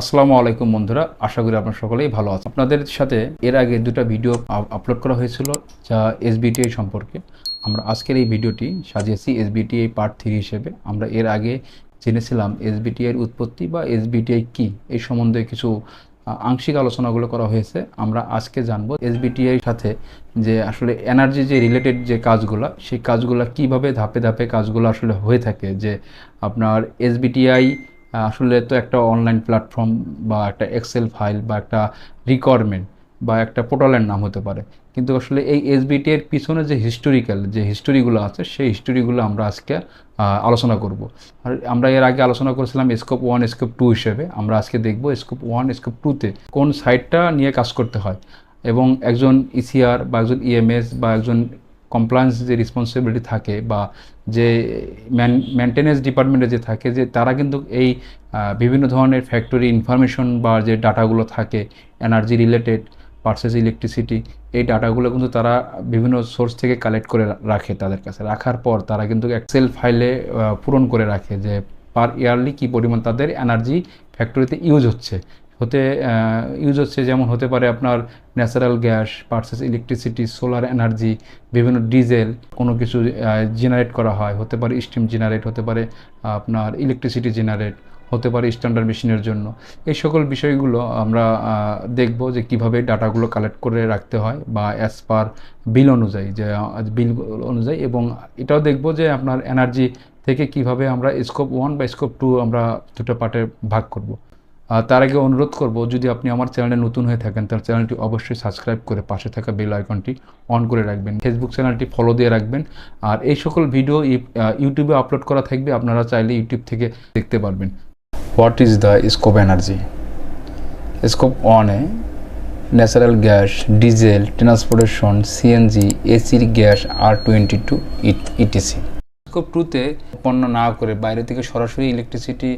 আসসালামু আলাইকুম বন্ধুরা, আশা করি আপনারা সকলেই ভালো আছেন। আপনাদের সাথে এর আগে দুটো ভিডিও আপলোড করা হয়েছিল যা এসবিটিআই সম্পর্কে। আমরা আজকের এই ভিডিওটি সাজিয়েছি এসবিটিআই পার্ট থ্রি হিসেবে। আমরা এর আগে জেনেছিলাম এসবিটিআইয়ের উৎপত্তি বা এসবিটিআই কি, এই সম্বন্ধে কিছু আংশিক আলোচনাগুলো করা হয়েছে। আমরা আজকে জানব এসবিটিআই সাথে যে আসলে এনার্জি যে রিলেটেড যে কাজগুলো, সেই কাজগুলো কীভাবে ধাপে ধাপে কাজগুলো আসলে হয়ে থাকে, যে আপনার এসবিটিআই আসলে তো একটা অনলাইন প্ল্যাটফর্ম বা একটা এক্সেল ফাইল বা একটা রিকোয়ারমেন্ট বা একটা পোর্টালের নাম হতে পারে। কিন্তু আসলে এই এসবিটি এর পিছনে যে হিস্টোরিক্যাল যে হিস্টোরিগুলো আছে, সেই হিস্টোরিগুলো আমরা আজকে আলোচনা করব। আর আমরা এর আগে আলোচনা করেছিলাম স্কোপ ওয়ান স্কোপ টু হিসেবে। আমরা আজকে দেখব স্কোপ ওয়ান স্কোপ টুতে কোন সাইটটা নিয়ে কাজ করতে হয়। এবং একজন ইসিআর বা একজন ইএমএস বা একজন কমপ্লায়েন্স যে রেসপন্সিবিলিটি থাকে বা যে মেনটেনেন্স ডিপার্টমেন্টে যে থাকে, যে তারা কিন্তু এই বিভিন্ন ধরনের ফ্যাক্টরি ইনফরমেশন বা যে ডাটাগুলো থাকে এনার্জি রিলেটেড পার্সেস ইলেকট্রিসিটি এই ডাটাগুলো কিন্তু তারা বিভিন্ন সোর্স থেকে কালেক্ট করে রাখে তাদের কাছে। রাখার পর তারা কিন্তু এক্সেল ফাইলে পূরণ করে রাখে যে পার ইয়ারলি কী পরিমাণ তাদের এনার্জি ফ্যাক্টরিতে ইউজ হচ্ছে। হতে ইউজ হচ্ছে যেমন হতে পারে আপনার natural gas purchase electricity solar energy বিভিন্ন ডিজেল কোনো কিছু জেনারেট করা হয়। হতে পারে স্টিম জেনারেট হতে পারে আপনার ইলেকট্রিসিটি জেনারেট হতে পারে স্ট্যান্ডার্ড মেশিনের জন্য। এই সকল বিষয়গুলো আমরা দেখব যে কীভাবে ডাটাগুলো কালেক্ট করে রাখতে হয় বা অ্যাজ পার বিল অনুযায়ী, যে বিল অনুযায়ী এবং এটাও দেখব যে আপনার এনার্জি থেকে কীভাবে আমরা স্কোপ ওয়ান বা স্কোপ টু আমরা দুটো পার্টে ভাগ করব। তার আগে অনুরোধ করব, যদি আপনি আমার চ্যানেলে নতুন হয়ে থাকেন, তাহলে চ্যানেলটি অবশ্যই সাবস্ক্রাইব করে পাশে থাকা বেল আইকনটি অন করে রাখবেন। ফেসবুক চ্যানেলটি ফলো দিয়ে রাখবেন। আর এই সকল ভিডিও ইউ- ইউটিউবে আপলোড করা থাকবে, আপনারা চাইলে ইউটিউব থেকে দেখতে পারবেন। What is the scope energy scope ওয়ানে natural gas diesel transportation CNG এসির gas R twenty two ETC scope টুতে পণ্য না করে বাইরে থেকে সরাসরি ইলেকট্রিসিটি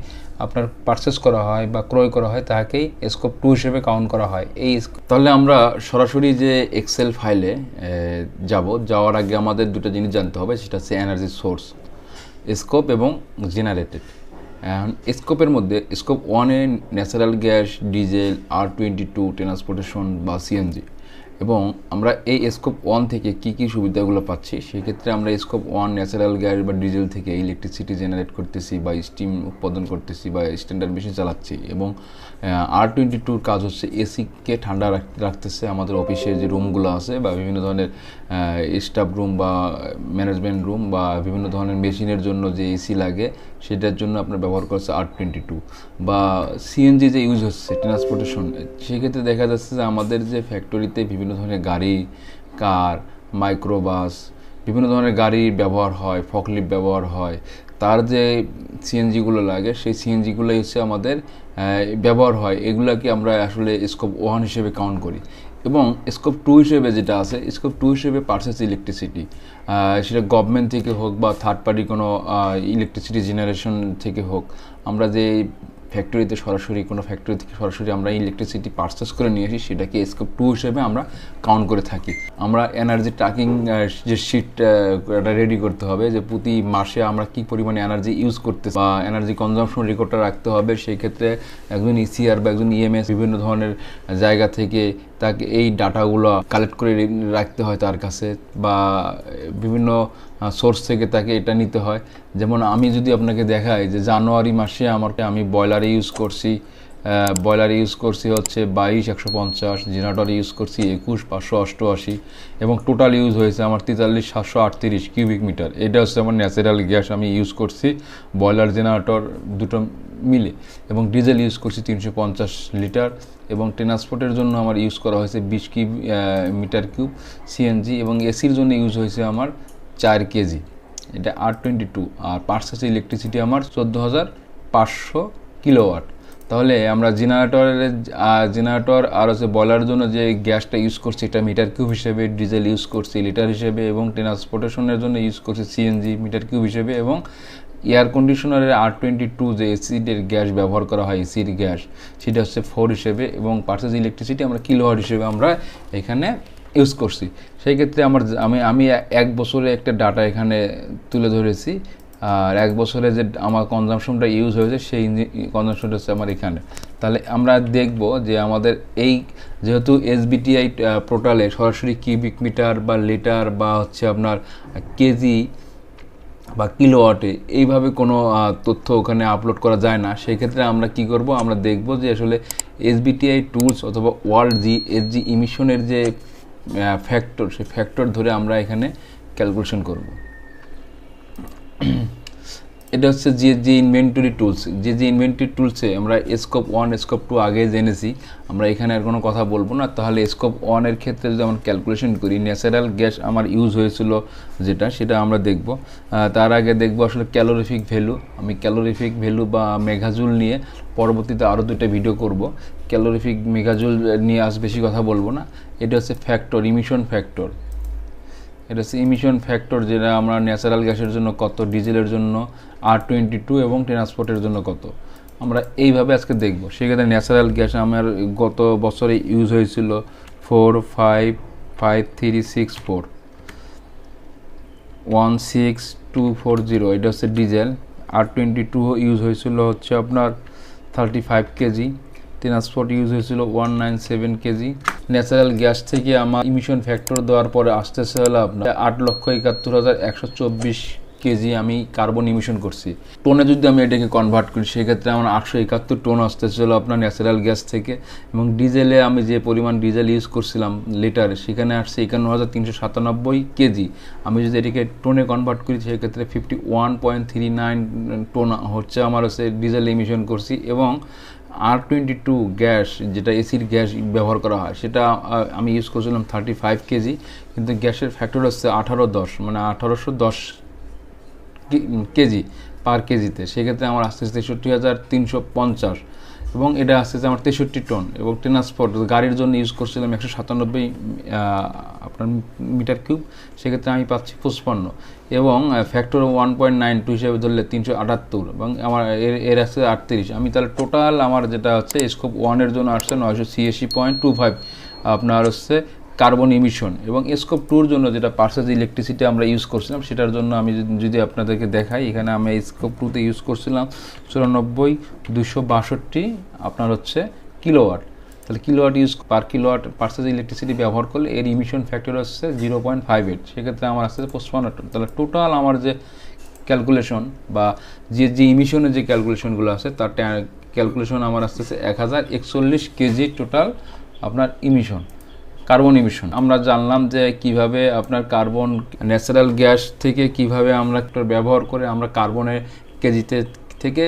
আপনার পারচেস করা হয় বা ক্রয় করা হয়, তাকেই স্কোপ টু হিসেবে কাউন্ট করা হয়। এই তাহলে আমরা সরাসরি যে এক্সেল ফাইলে যাব, যাওয়ার আগে আমাদের দুটো জিনিস জানতে হবে, সেটা হচ্ছে এনার্জি সোর্স স্কোপ এবং জেনারেটেড স্কোপের মধ্যে স্কোপ ওয়ানে natural gas diesel R twenty two transportation বা সিএনজি এবং আমরা এই স্কোপ ওয়ান থেকে কি কি সুবিধাগুলো পাচ্ছি, সেক্ষেত্রে আমরা স্কোপ ওয়ান ন্যাচারাল গ্যাস বা ডিজেল থেকে ইলেকট্রিসিটি জেনারেট করতেছি বা স্টিম উৎপাদন করতেছি বা স্ট্যান্ডার্ড মেশিন চালাচ্ছি এবং আর টোয়েন্টি টুর কাজ হচ্ছে এসিকে ঠান্ডা রাখ- রাখতেছে আমাদের অফিসে যে রুমগুলো আছে বা বিভিন্ন ধরনের স্টাফ রুম বা ম্যানেজমেন্ট রুম বা বিভিন্ন ধরনের মেশিনের জন্য যে এসি লাগে, সেটার জন্য আপনার ব্যবহার করছে আর টোয়েন্টি টু বা সিএনজি যে ইউজ হচ্ছে ট্রান্সপোর্টেশন সেক্ষেত্রে দেখা যাচ্ছে যে আমাদের যে ফ্যাক্টরিতে বিভিন্ন ধরনের গাড়ি, কার, মাইক্রোবাস, বিভিন্ন ধরনের গাড়ির ব্যবহার হয় ফকলিপ ব্যবহার হয়। তার যে সিএনজিগুলো লাগে, সেই সিএনজিগুলোই হচ্ছে আমাদের ব্যবহার হয়। এগুলাকে আমরা আসলে স্কোপ ওয়ান হিসেবে কাউন্ট করি। এবং স্কোপ টু হিসেবে যেটা আছে স্কোপ টু হিসেবে পার্সেস ইলেকট্রিসিটি সেটা গভর্নমেন্ট থেকে হোক বা থার্ড পার্টি কোনো ইলেকট্রিসিটি জেনারেশন থেকে হোক, আমরা যে ফ্যাক্টরিতে সরাসরি, কোনো ফ্যাক্টরি থেকে সরাসরি আমরা ইলেকট্রিসিটি পারচেস করে নিয়ে আসি, সেটাকে স্কোপ টু হিসেবে আমরা কাউন্ট করে থাকি। আমরা এনার্জি ট্র্যাকিং যে শিট রেডি করতে হবে, যে প্রতি মাসে আমরা কি পরিমাণে এনার্জি ইউজ করতে বা এনার্জি কনজাম্পশন রেকর্ডটা রাখতে হবে। সেই ক্ষেত্রে একজন ইসিআর বা একজন ইএমএস বিভিন্ন ধরনের জায়গা থেকে তাকে এই ডাটাগুলো কালেক্ট করে রাখতে হয় তার কাছে। বা বিভিন্ন সোর্স থেকে তাকে এটা নিতে হয়। যেমন আমি যদি আপনাকে দেখাই যে জানুয়ারি মাসে আমাকে আমি বয়লারে ইউজ করছি বয়লার ইউজ করছি হচ্ছে বাইশ, একশো পঞ্চাশ জেনারেটর ইউজ করছি একুশ, পাঁচশো অষ্টআশি এবং টোটাল ইউজ হয়েছে আমার তেতাল্লিশ, সাতশো আটত্রিশ কিউবিক মিটার এটা হচ্ছে আমার ন্যাচারাল গ্যাস আমি ইউজ করছি ব্রয়লার জেনারেটর দুটো মিলে এবং ডিজেল ইউজ করছি তিনশো পঞ্চাশ লিটার এবং ট্রান্সপোর্টের জন্য আমার ইউজ করা হয়েছে বিশ কিউব মিটার কিউব সিএনজি এবং এসির জন্য ইউজ হয়েছে আমার চার কেজি। এটা আর টোয়েন্টি টু আর পার্সেস ইলেকট্রিসিটি আমার চোদ্দ হাজার পাঁচশো কিলোওয়াট তাহলে আমরা জেনারেটরের জেনারেটর আর হচ্ছে বয়লার জন্য যে গ্যাসটা ইউজ করছি, এটা মিটার কিউব হিসেবে ডিজেল ইউজ করছি লিটার হিসেবে এবং ট্রান্সপোর্টেশনের জন্য ইউজ করছি সিএনজি মিটার কিউব হিসেবে এবং এয়ার কন্ডিশনারের আর টোয়েন্টি টু যে এসিডের গ্যাস ব্যবহার করা হয় এসির গ্যাস, সেটা হচ্ছে ফোর হিসেবে এবং পার্সেস ইলেকট্রিসিটি আমরা কিলোওয়াট হিসেবে আমরা এখানে ইউজ করছি। সেই ক্ষেত্রে আমার আমি আমি এক বছরে একটা ডাটা এখানে তুলে ধরেছি, আর এক বছরে যে আমার কনজামশনটা ইউজ হয়েছে, সেই কনজামশনটা হচ্ছে আমার এখানে। তাহলে আমরা দেখব যে আমাদের এই যেহেতু এসবিটিআই পোর্টালে সরাসরি কিউবিক মিটার বা লিটার বা হচ্ছে আপনার কেজি বা কিলোওয়াটে এইভাবে কোনো তথ্য ওখানে আপলোড করা যায় না। সেক্ষেত্রে আমরা কি করব? আমরা দেখব যে আসলে এসবিটিআই টুলস অথবা ওয়ার্ল্ড জি এস জি ইমিশনের যে ফ্যাক্টর সেই ফ্যাক্টর ধরে আমরা এখানে ক্যালকুলেশন করব। এটা হচ্ছে যে যে ইনভেন্টরি টুলস যে যে ইনভেন্টরি টুলসে আমরা স্কোপ ওয়ান স্কোপ টু আগে জেনেছি, আমরা এখানে আর কোনো কথা বলব না। তাহলে স্কোপ ওয়ানের ক্ষেত্রে যদি আমরা ক্যালকুলেশন করি ন্যাচারাল গ্যাস আমার ইউজ হয়েছিল যেটা, সেটা আমরা দেখব। তার আগে দেখব আসলে ক্যালোরিফিক ভ্যালু আমি ক্যালোরিফিক ভ্যালু বা মেঘাজুল নিয়ে পরবর্তীতে আরও দুটো ভিডিও করব। ক্যালোরিফিক মেঘাজুল নিয়ে আজ বেশি কথা বলব না। এটা হচ্ছে ফ্যাক্টর ইমিশন ফ্যাক্টর এটা হচ্ছে ইমিশন ফ্যাক্টর যেটা আমরা ন্যাচারাল গ্যাসের জন্য কত ডিজেলের জন্য আর টোয়েন্টি টু এবং ট্রান্সপোর্টের জন্য কত। আমরা এইভাবে আজকে দেখব। সেক্ষেত্রে ন্যাচারাল গ্যাস আমার গত বছরে ইউজ হয়েছিল four five five three six four one six two four zero এটা হচ্ছে diesel R twenty two use হয়েছিল হচ্ছে আপনার thirty five KG. Transport use হয়েছিল one nine seven KG. Natural gas থেকে আমার ইমিশন ফ্যাক্টর দেওয়ার পরে আসতেছে হলো আপনার আট লক্ষ একাত্তর হাজার একশো চব্বিশ কেজি আমি কার্বন ইমিশন করছি। টোনে যদি আমি এটাকে কনভার্ট করি, সেক্ষেত্রে আমার আটশো একাত্তর টোন আসতে আসতেছিল আপনার ন্যাচারাল গ্যাস থেকে এবং ডিজেলে আমি যে পরিমাণ ডিজেল ইউজ করছিলাম লিটারে সেখানে আসছে একান্ন হাজার তিনশো সাতানব্বই কেজি। আমি যদি এটাকে টোনে কনভার্ট করি, সেক্ষেত্রে fifty one point three nine ton হচ্ছে আমার হচ্ছে ডিজেল ইমিশন করছি এবং আর টোয়েন্টি টু গ্যাস, যেটা এসির গ্যাস ব্যবহার করা হয়, সেটা আমি ইউজ করেছিলাম থার্টি ফাইভ কেজি, কিন্তু গ্যাসের ফ্যাক্টর হচ্ছে আঠারো দশ মানে আঠারোশো দশ কেজি পার কেজিতে। সেক্ষেত্রে আমার আস্তে আস্তে তেষট্টি হাজার তিনশো পঞ্চাশ। এবং এটা আসতেছে আমার তেষট্টি টন এবং ট্রান্সপোর্ট গাড়ির জন্য ইউজ করছিলাম একশো সাতানব্বই আপনার মিটার কিউব, সেক্ষেত্রে আমি পাচ্ছি পঁচপান্ন এবং factor one point nine two হিসাবে ধরলে তিনশো আটাত্তর এবং আমার এর এর আসছে আটত্রিশ। আমি তাহলে টোটাল আমার যেটা হচ্ছে স্কোপ ওয়ানের জন্য আসছে নয়শো ছিয়াশি পয়েন্ট টু ফাইভ আপনার হচ্ছে কার্বন ইমিশন এবং স্কোপ টুর জন্য যেটা পার্সেজ ইলেকট্রিসিটি আমরা ইউজ করছিলাম, সেটার জন্য আমি যদি- আপনাদেরকে দেখাই, এখানে আমি স্কোপ টুতে ইউজ করছিলাম চুরানব্বই দুশো বাষট্টি, আপনার হচ্ছে কিলোওয়াট তাহলে kilowatt use per kilowatt purchase electricity ব্যবহার করলে এর ইমিশন ফ্যাক্টর হচ্ছে জিরো পয়েন্ট ফাইভ এইট সেক্ষেত্রে আমার আসছে পঁচপান্ন টন তাহলে টোটাল আমার যে ক্যালকুলেশন বা যে যে ইমিশনের যে ক্যালকুলেশনগুলো আছে, তার ক্যালকুলেশন আমার আসতেছে এক হাজার একচল্লিশ কেজি টোটাল আপনার ইমিশন কার্বন ইমিশন আমরা জানলাম যে কীভাবে আপনার কার্বন ন্যাচারাল গ্যাস থেকে কীভাবে আমরা ব্যবহার করে আমরা কার্বনের কেজিতে থেকে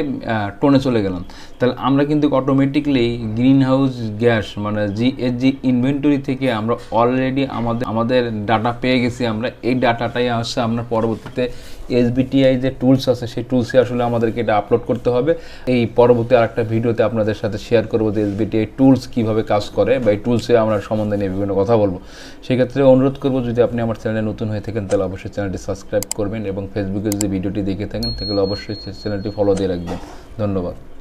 টোনে চলে গেলাম। তাহলে আমরা কিন্তু অটোমেটিকলি গ্রিন হাউস গ্যাস মানে জি জি ইনভেন্টরি থেকে আমরা অলরেডি আমাদের আমাদের ডাটা পেয়ে গেছি আমরা। এই ডাটাটাই আসছে আমরা পরবর্তীতে এসবিটিআই যে টুলস আছে, সেই টুলসে আসলে আমাদেরকে এটা আপলোড করতে হবে। এই পরবর্তী আরেকটা ভিডিওতে আপনাদের সাথে শেয়ার করব যে এসবিটিআই টুলস কীভাবে কাজ করে বা এই টুলসে আমরা সম্বন্ধে নিয়ে বিভিন্ন কথা বলব। সেক্ষেত্রে অনুরোধ করব, যদি আপনি আমার চ্যানেলে নতুন হয়ে থাকেন, তাহলে অবশ্যই চ্যানেলটি সাবস্ক্রাইব করবেন এবং ফেসবুকে যদি ভিডিওটি দেখে থাকেন, তাহলে অবশ্যই চ্যানেলটি ফলো দিয়ে রাখবেন। ধন্যবাদ।